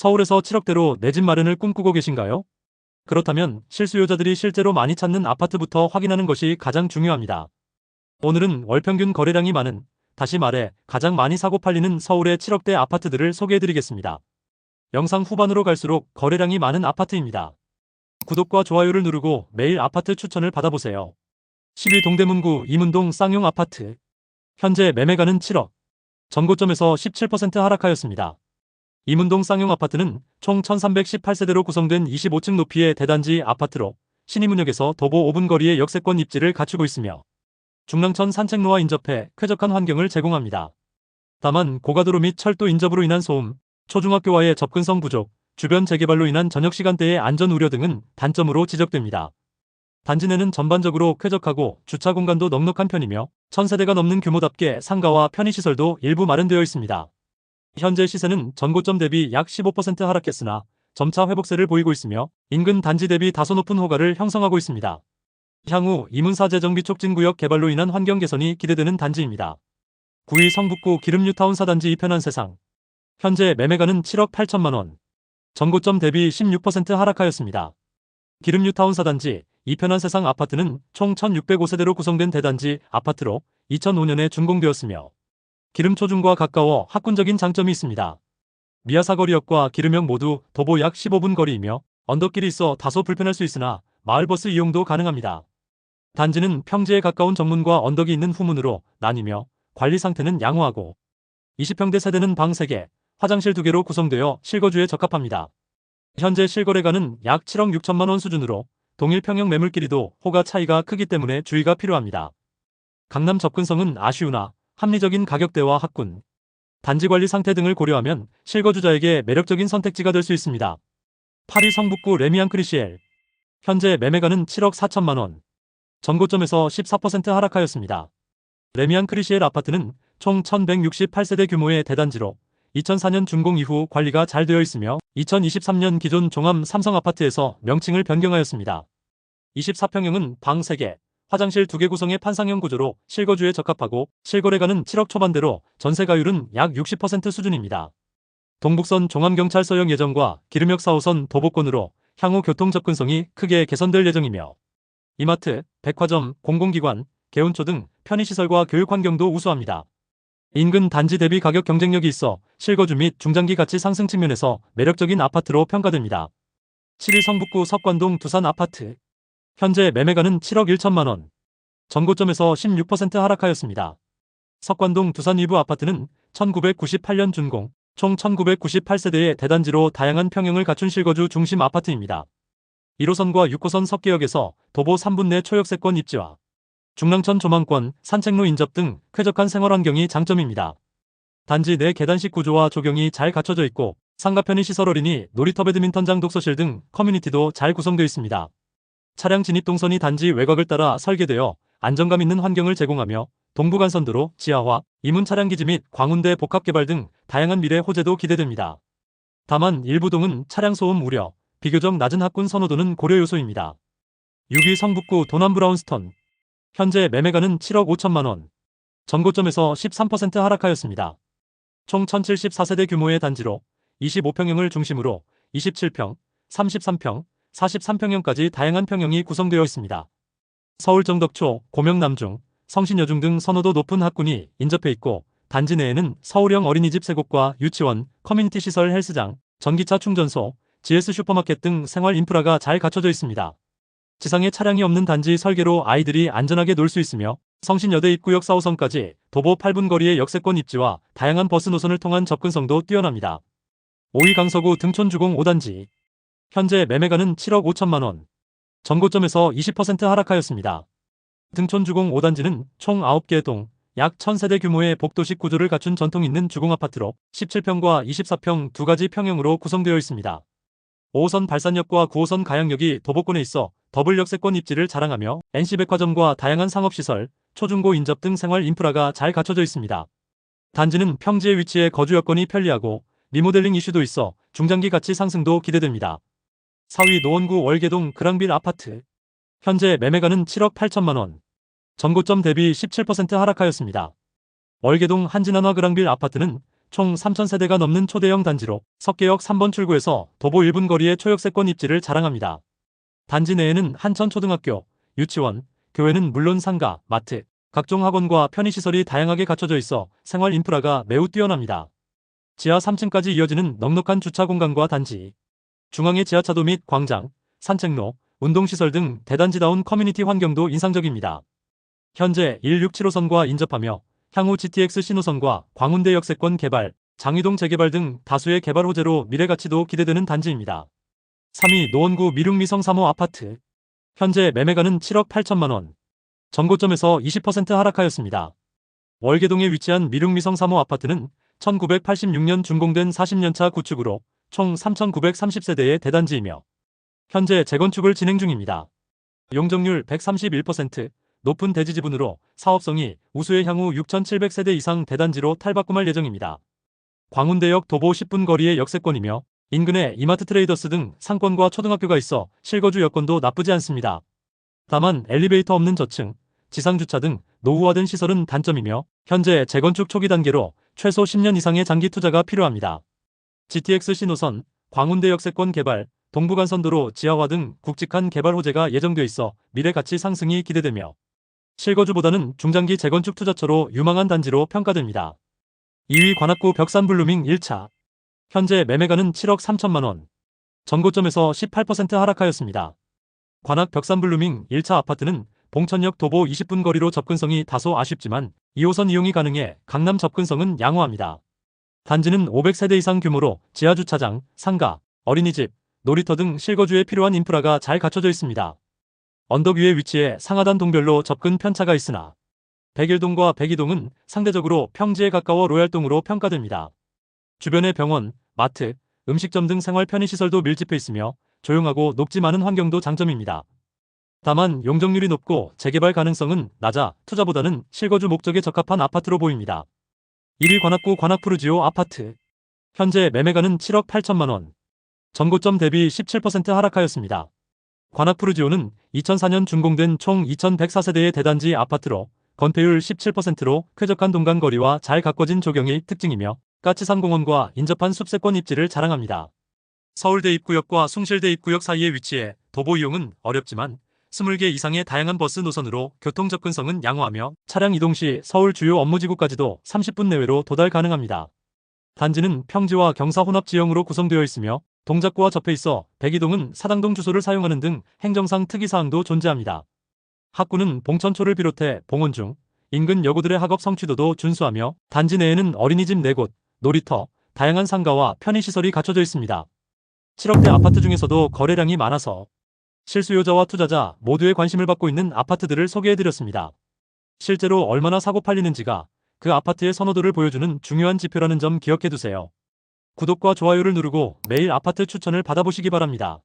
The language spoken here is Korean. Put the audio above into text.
서울에서 7억대로 내 집 마련을 꿈꾸고 계신가요? 그렇다면 실수요자들이 실제로 많이 찾는 아파트부터 확인하는 것이 가장 중요합니다. 오늘은 월평균 거래량이 많은, 다시 말해 가장 많이 사고 팔리는 서울의 7억대 아파트들을 소개해드리겠습니다. 영상 후반으로 갈수록 거래량이 많은 아파트입니다. 구독과 좋아요를 누르고 매일 아파트 추천을 받아보세요. 10위 동대문구 이문동 쌍용 아파트. 현재 매매가는 7억. 전고점에서 17% 하락하였습니다. 이문동 쌍용 아파트는 총 1318세대로 구성된 25층 높이의 대단지 아파트로 신의문역에서 도보 5분 거리의 역세권 입지를 갖추고 있으며 중랑천 산책로와 인접해 쾌적한 환경을 제공합니다. 다만 고가도로 및 철도 인접으로 인한 소음, 초중학교와의 접근성 부족, 주변 재개발로 인한 저녁 시간대의 안전 우려 등은 단점으로 지적됩니다. 단지 내는 전반적으로 쾌적하고 주차 공간도 넉넉한 편이며 1000세대가 넘는 규모답게 상가와 편의시설도 일부 마련되어 있습니다. 현재 시세는 전고점 대비 약 15% 하락했으나 점차 회복세를 보이고 있으며 인근 단지 대비 다소 높은 호가를 형성하고 있습니다. 향후 이문사 재정비 촉진구역 개발로 인한 환경 개선이 기대되는 단지입니다. 9위 성북구 기름뉴타운 사단지 이편한 세상. 현재 매매가는 7억 8천만 원. 전고점 대비 16% 하락하였습니다. 기름뉴타운 사단지 이편한 세상 아파트는 총 1605세대로 구성된 대단지 아파트로 2005년에 준공되었으며 기름 초중과 가까워 학군적인 장점이 있습니다. 미아사거리역과 기름역 모두 도보 약 15분 거리이며 언덕길이 있어 다소 불편할 수 있으나 마을버스 이용도 가능합니다. 단지는 평지에 가까운 정문과 언덕이 있는 후문으로 나뉘며 관리 상태는 양호하고 20평대 세대는 방 3개, 화장실 2개로 구성되어 실거주에 적합합니다. 현재 실거래가는 약 7억 6천만 원 수준으로 동일 평형 매물끼리도 호가 차이가 크기 때문에 주의가 필요합니다. 강남 접근성은 아쉬우나 합리적인 가격대와 학군, 단지 관리 상태 등을 고려하면 실거주자에게 매력적인 선택지가 될 수 있습니다. 파리 성북구 레미안 크리시엘 현재 매매가는 7억 4천만 원. 전고점에서 14% 하락하였습니다. 레미안 크리시엘 아파트는 총 1168세대 규모의 대단지로 2004년 준공 이후 관리가 잘 되어 있으며 2023년 기존 종암 삼성 아파트에서 명칭을 변경하였습니다. 24평형은 방 3개, 화장실 2개 구성의 판상형 구조로 실거주에 적합하고 실거래가는 7억 초반대로 전세가율은 약 60% 수준입니다. 동북선 종암경찰 서역 예정과 기름역 4호선 도보권으로 향후 교통 접근성이 크게 개선될 예정이며 이마트, 백화점, 공공기관, 개운초 등 편의시설과 교육 환경도 우수합니다. 인근 단지 대비 가격 경쟁력이 있어 실거주 및 중장기 가치 상승 측면에서 매력적인 아파트로 평가됩니다. 7위 성북구 석관동 두산 아파트. 현재 매매가는 7억 1천만 원. 전고점에서 16% 하락하였습니다. 석관동 두산 위브 아파트는 1998년 준공, 총 1998세대의 대단지로 다양한 평형을 갖춘 실거주 중심 아파트입니다. 1호선과 6호선 석계역에서 도보 3분 내 초역세권 입지와 중랑천 조망권, 산책로 인접 등 쾌적한 생활 환경이 장점입니다. 단지 내 계단식 구조와 조경이 잘 갖춰져 있고 상가 편의 시설 어린이, 놀이터 배드민턴장 독서실 등 커뮤니티도 잘 구성되어 있습니다. 차량 진입 동선이 단지 외곽을 따라 설계되어 안정감 있는 환경을 제공하며 동부간선도로, 지하화, 이문 차량 기지 및 광운대 복합 개발 등 다양한 미래 호재도 기대됩니다. 다만 일부 동은 차량 소음 우려, 비교적 낮은 학군 선호도는 고려 요소입니다. 6위 성북구 도남 브라운스턴 현재 매매가는 7억 5천만 원. 전고점에서 13% 하락하였습니다. 총 1074세대 규모의 단지로 25평형을 중심으로 27평, 33평, 43평형까지 다양한 평형이 구성되어 있습니다. 서울 정덕초, 고명남중, 성신여중 등 선호도 높은 학군이 인접해 있고 단지 내에는 서울형 어린이집 3곳과 유치원, 커뮤니티 시설 헬스장, 전기차 충전소, GS 슈퍼마켓 등 생활 인프라가 잘 갖춰져 있습니다. 지상에 차량이 없는 단지 설계로 아이들이 안전하게 놀 수 있으며 성신여대 입구역 4호선까지 도보 8분 거리의 역세권 입지와 다양한 버스 노선을 통한 접근성도 뛰어납니다. 5위 강서구 등촌주공 5단지 현재 매매가는 7억 5천만 원. 전고점에서 20% 하락하였습니다. 등촌주공 5단지는 총 9개 동, 약 1000세대 규모의 복도식 구조를 갖춘 전통 있는 주공아파트로 17평과 24평 두 가지 평형으로 구성되어 있습니다. 5호선 발산역과 9호선 가양역이 도보권에 있어 더블 역세권 입지를 자랑하며 NC백화점과 다양한 상업시설, 초중고 인접 등 생활 인프라가 잘 갖춰져 있습니다. 단지는 평지에 위치해 거주 여건이 편리하고 리모델링 이슈도 있어 중장기 가치 상승도 기대됩니다. 4위 노원구 월계동 그랑빌 아파트. 현재 매매가는 7억 8천만 원. 전고점 대비 17% 하락하였습니다. 월계동 한진한화 그랑빌 아파트는 총 3,000세대가 넘는 초대형 단지로 석계역 3번 출구에서 도보 1분 거리의 초역세권 입지를 자랑합니다. 단지 내에는 한천초등학교, 유치원, 교회는 물론 상가, 마트, 각종 학원과 편의시설이 다양하게 갖춰져 있어 생활 인프라가 매우 뛰어납니다. 지하 3층까지 이어지는 넉넉한 주차 공간과 단지, 중앙의 지하차도 및 광장, 산책로, 운동시설 등 대단지다운 커뮤니티 환경도 인상적입니다. 현재 167호선과 인접하며 향후 GTX 신호선과 광운대 역세권 개발, 장위동 재개발 등 다수의 개발 호재로 미래 가치도 기대되는 단지입니다. 3위 노원구 미륵미성 3호 아파트. 현재 매매가는 7억 8천만 원. 전고점에서 20% 하락하였습니다. 월계동에 위치한 미륵미성 3호 아파트는 1986년 준공된 40년차 구축으로 총 3,930세대의 대단지이며 현재 재건축을 진행 중입니다. 용적률 131%, 높은 대지 지분으로 사업성이 우수의 향후 6,700세대 이상 대단지로 탈바꿈할 예정입니다. 광운대역 도보 10분 거리의 역세권이며 인근에 이마트 트레이더스 등 상권과 초등학교가 있어 실거주 여건도 나쁘지 않습니다. 다만 엘리베이터 없는 저층, 지상주차 등 노후화된 시설은 단점이며 현재 재건축 초기 단계로 최소 10년 이상의 장기 투자가 필요합니다. GTX 신호선, 광운대 역세권 개발, 동부간선도로 지하화 등 굵직한 개발 호재가 예정돼 있어 미래 가치 상승이 기대되며 실거주보다는 중장기 재건축 투자처로 유망한 단지로 평가됩니다. 2위 관악구 벽산 블루밍 1차 현재 매매가는 7억 3천만 원. 전고점에서 18% 하락하였습니다. 관악 벽산 블루밍 1차 아파트는 봉천역 도보 20분 거리로 접근성이 다소 아쉽지만 2호선 이용이 가능해 강남 접근성은 양호합니다. 단지는 500세대 이상 규모로 지하주차장, 상가, 어린이집, 놀이터 등 실거주에 필요한 인프라가 잘 갖춰져 있습니다. 언덕 위에 위치해 상하단 동별로 접근 편차가 있으나 백일동과 백이동은 상대적으로 평지에 가까워 로얄동으로 평가됩니다. 주변에 병원, 마트, 음식점 등 생활 편의시설도 밀집해 있으며 조용하고 녹지 많은 환경도 장점입니다. 다만 용적률이 높고 재개발 가능성은 낮아 투자보다는 실거주 목적에 적합한 아파트로 보입니다. 1위 관악구 관악푸르지오 아파트. 현재 매매가는 7억 8천만 원. 전고점 대비 17% 하락하였습니다. 관악푸르지오는 2004년 준공된 총 2104세대의 대단지 아파트로 건폐율 17%로 쾌적한 동간거리와 잘 가꿔진 조경이 특징이며 까치산공원과 인접한 숲세권 입지를 자랑합니다. 서울대 입구역과 숭실대 입구역 사이에 위치해 도보 이용은 어렵지만 20개 이상의 다양한 버스 노선으로 교통 접근성은 양호하며 차량 이동 시 서울 주요 업무지구까지도 30분 내외로 도달 가능합니다. 단지는 평지와 경사 혼합 지형으로 구성되어 있으며 동작구와 접해 있어 백이동은 사당동 주소를 사용하는 등 행정상 특이사항도 존재합니다. 학구는 봉천초를 비롯해 봉원중, 인근 여고들의 학업 성취도도 준수하며 단지 내에는 어린이집 4곳, 놀이터, 다양한 상가와 편의시설이 갖춰져 있습니다. 7억대 아파트 중에서도 거래량이 많아서 실수요자와 투자자 모두의 관심을 받고 있는 아파트들을 소개해드렸습니다. 실제로 얼마나 사고 팔리는지가 그 아파트의 선호도를 보여주는 중요한 지표라는 점 기억해두세요. 구독과 좋아요를 누르고 매일 아파트 추천을 받아보시기 바랍니다.